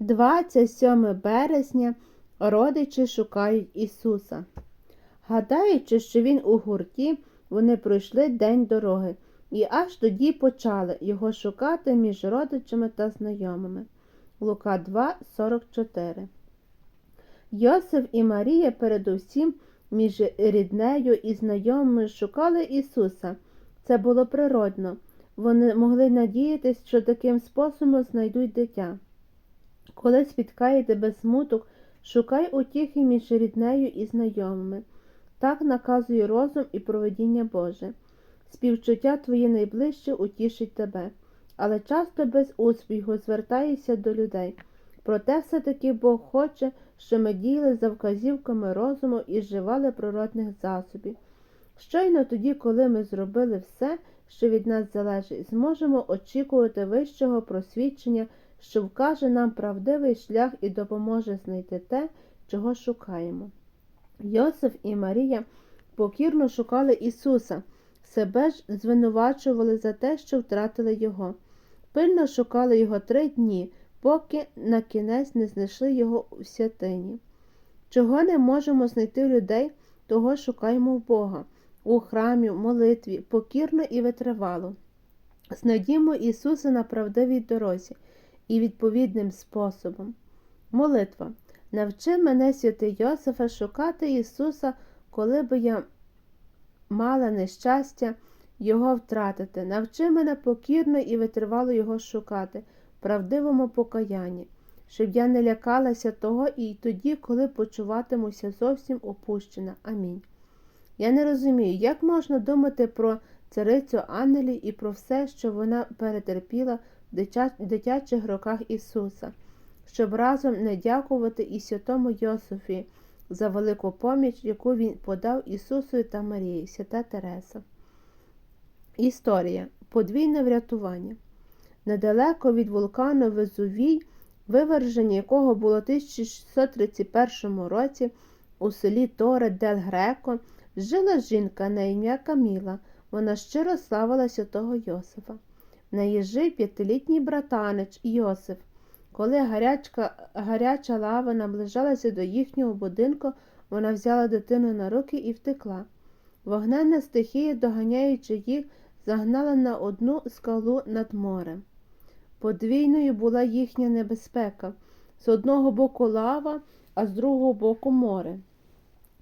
27 березня родичі шукають Ісуса. Гадаючи, що він у гурті, вони пройшли день дороги і аж тоді почали його шукати між родичами та знайомими. Лука 2, 44 Йосиф і Марія передусім між ріднею і знайомими шукали Ісуса. Це було природно. Вони могли надіятися, що таким способом знайдуть дитя. Коли спіткає тебе смуток, шукай утіхи між ріднею і знайомими. Так наказує розум і проведіння Боже. Співчуття твоє найближче утішить тебе, але часто без успіху звертаєшся до людей. Проте все-таки Бог хоче, щоб ми діяли за вказівками розуму і вживали природних засобів. Щойно тоді, коли ми зробили все, що від нас залежить, зможемо очікувати вищого просвідчення, що вкаже нам правдивий шлях і допоможе знайти те, чого шукаємо. Йосиф і Марія покірно шукали Ісуса, себе ж звинувачували за те, що втратили Його. Пильно шукали Його три дні, поки на кінець не знайшли Його у святині. Чого не можемо знайти людей, того шукаємо в Бога, у храмі, в молитві, покірно і витривало. Знайдімо Ісуса на правдивій дорозі і відповідним способом. Молитва. Навчи мене, святий Йосифа, шукати Ісуса, коли би я мала нещастя Його втратити. Навчи мене покірно і витривало Його шукати, правдивому покаянні, щоб я не лякалася того і тоді, коли почуватимуся зовсім опущена. Амінь. Я не розумію, як можна думати про царицю Аннелі і про все, що вона перетерпіла дитячих роках Ісуса щоб разом не дякувати і святому Йосифі за велику поміч, яку він подав Ісусу та Марії, свята Тереса. Історія подвійне врятування. Недалеко від вулкану Везувій, виверження якого було в 1631 році у селі Торе Дель Греко, жила жінка на ім'я Каміла. Вона щиро славила святого Йосифа. В неї п'ятилітній братанич Йосиф. Коли гарячка, гаряча лава наближалася до їхнього будинку, вона взяла дитину на руки і втекла. Вогненна стихія, доганяючи їх, загнала на одну скалу над морем. Подвійною була їхня небезпека з одного боку лава, а з другого боку море.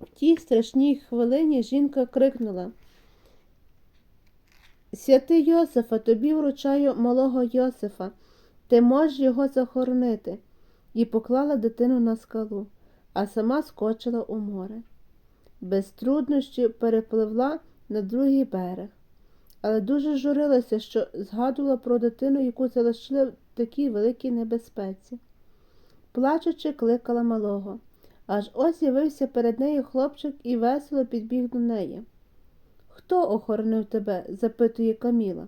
В тій страшній хвилині жінка крикнула Святий Йосифа, тобі вручаю малого Йосифа. Ти можеш його захоронити, і поклала дитину на скалу, а сама скочила у море. Без труднощів перепливла на другий берег, але дуже журилася, що згадувала про дитину, яку залишили в такій великій небезпеці. Плачучи, кликала малого, аж ось з'явився перед нею хлопчик і весело підбіг до неї. Хто охоронив тебе? запитує Каміла.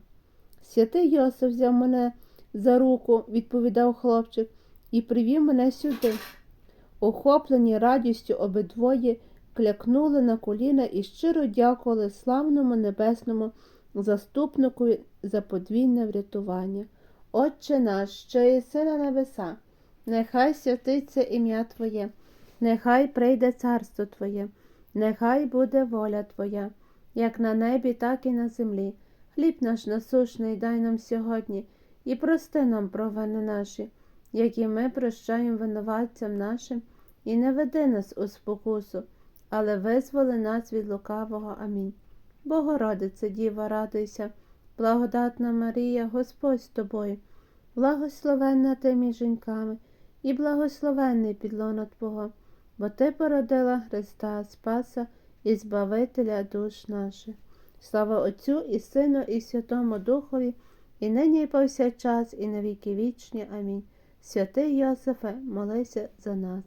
Святий Йосиф взяв мене за руку, відповідав хлопчик, і привів мене сюди. Охоплені радістю обидвоє клякнули на коліна і щиро дякували славному небесному заступнику за подвійне врятування. Отче наш, що єси на небеса, нехай святиться ім'я Твоє, нехай прийде царство Твоє, нехай буде воля Твоя, як на небі, так і на землі. Хліб наш насушний дай нам сьогодні і прости нам провини наші, які ми прощаємо винуватцям нашим, і не веди нас у спокусу, але визволи нас від лукавого. Амінь. Богородице, Діва, радуйся, благодатна Марія, Господь з тобою, благословенна ти між жінками, і благословенний підлона Твого, бо Ти породила Христа, Спаса і Збавителя душ наших. Слава Отцю і Сину, і Святому Духові і нині, і повсякчас, і на віки вічні. Амінь. Святий Йосифе, молися за нас.